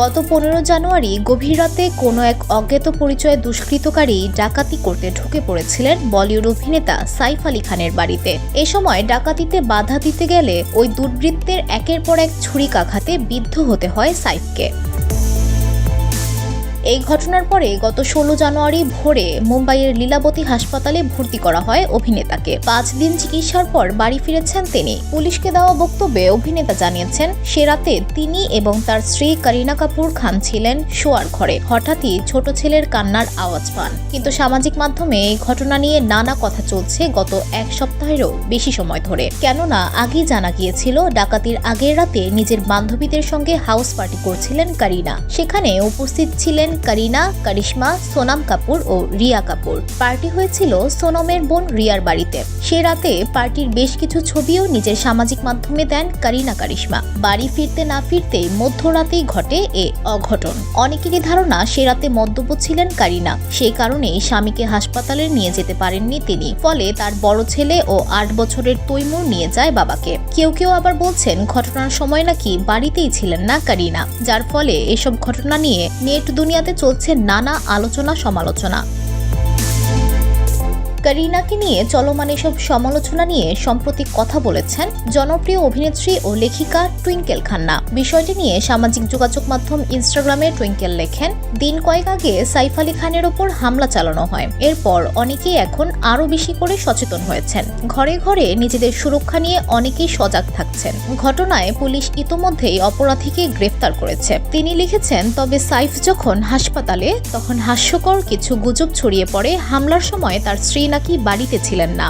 গত পনেরো জানুয়ারি গভীর রাতে কোনো এক অজ্ঞাত পরিচয় দুষ্কৃতকারী ডাকাতি করতে ঢুকে পড়েছিলেন বলিউড অভিনেতা সাইফ আলী খানের বাড়িতে। এ সময় ডাকাতিতে বাধা দিতে গেলে ওই দুর্বৃত্তের একের পর এক ছুরিকাঘাতে বিদ্ধ হতে হয় সাইফকে। এই ঘটনার পরে গত ষোলো জানুয়ারি ভোরে মুম্বাইয়ের লীলাবতী হাসপাতালে ভর্তি করা হয় অভিনেতাকে। পাঁচ দিন চিকিৎসার পর বাড়ি ফিরেছেন তিনি। পুলিশকে দেওয়া বক্তব্যে অভিনেতা জানিয়েছেন, সে রাতে তিনি এবং তার স্ত্রী করিনা কাপুর খান ছিলেন শোয়ার ঘরে। হঠাৎই ছোট ছেলের কান্নার আওয়াজ পান। কিন্তু সামাজিক মাধ্যমে এই ঘটনা নিয়ে নানা কথা চলছে গত এক সপ্তাহেরও বেশি সময় ধরে। কেননা আগেই জানা গিয়েছিল, ডাকাতির আগের রাতে নিজের বান্ধবীদের সঙ্গে হাউস পার্টি করছিলেন করিনা। সেখানে উপস্থিত ছিলেন করিনা, করিশ্মা, সোনাম কাপুর ও রিয়া কাপুর। পার্টি হয়েছিল সোনমের বোন রিয়ার বাড়িতে। সে রাতে পার্টির বেশ কিছু ছবিও নিজের সামাজিক মাধ্যমে দেন করিনা, করিশ্মা। বাড়ি ফিরতে না ফিরতেই মধ্যরাতেই ঘটে এ অঘটন। অনেকেরই ধারণা সে রাতে মদ্যপ ছিলেন করিনা। সেই কারণেই স্বামীকে হাসপাতালে নিয়ে যেতে পারেননি তিনি। ফলে তার বড় ছেলে ও আট বছরের তৈমুর নিয়ে যায় বাবাকে। কেউ কেউ আবার বলছেন ঘটনার সময় নাকি বাড়িতেই ছিলেন না করিনা। যার ফলে এসব ঘটনা নিয়ে নেট দুনিয়াতে চলছে নানা আলোচনা সমালোচনা করিনাকে নিয়ে চলমান এসব সমালোচনা নিয়ে সম্প্রতি কথা বলেছেন জনপ্রিয় অভিনেত্রী ও লেখিকা টুইঙ্কেল খান্না। বিষয়টি নিয়ে সামাজিক যোগাযোগ মাধ্যম ইনস্টাগ্রামে টুইঙ্কেল লেখেন, দিন কয়েক আগে সাইফ আলী খানের ওপর হামলা চালানো হয়। এরপর অনেকেই এখন আরও বেশি করে সচেতন হয়েছেন। ঘরে ঘরে নিজেদের সুরক্ষা নিয়ে অনেকেই সজাগ থাকছেন। ঘটনায় পুলিশ ইতোমধ্যেই অপরাধীকে গ্রেফতার করেছে। তিনি লিখেছেন, তবে সাইফ যখন হাসপাতালে, তখন হাস্যকর কিছু গুজব ছড়িয়ে পড়ে। হামলার সময় তার স্ত্রী নাকি বাড়িতে ছিলেন না।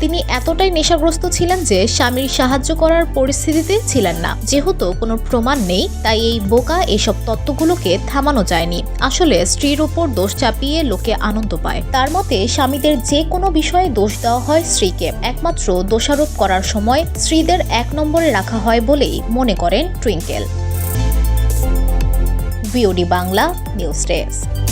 তিনি এতটাই নেশাগ্রস্ত ছিলেন যে স্বামীর সাহায্য করার পরিস্থিতিতে ছিলেন না। যেহেতু কোনো প্রমাণ নেই, তাই এই বোকা এসব তত্ত্বগুলোকে থামানো যায়নি। আসলে স্ত্রীর উপর দোষ চাপিয়ে লোকে আনন্দ পায়। তার মতে, স্বামীদের যে কোনো বিষয়ে দোষ দেওয়া হয় স্ত্রীকে। একমাত্র দোষারোপ করার সময় স্ত্রীদের এক নম্বরে রাখা হয় বলেই মনে করেন Twinkle. BOD Bangla, news desk.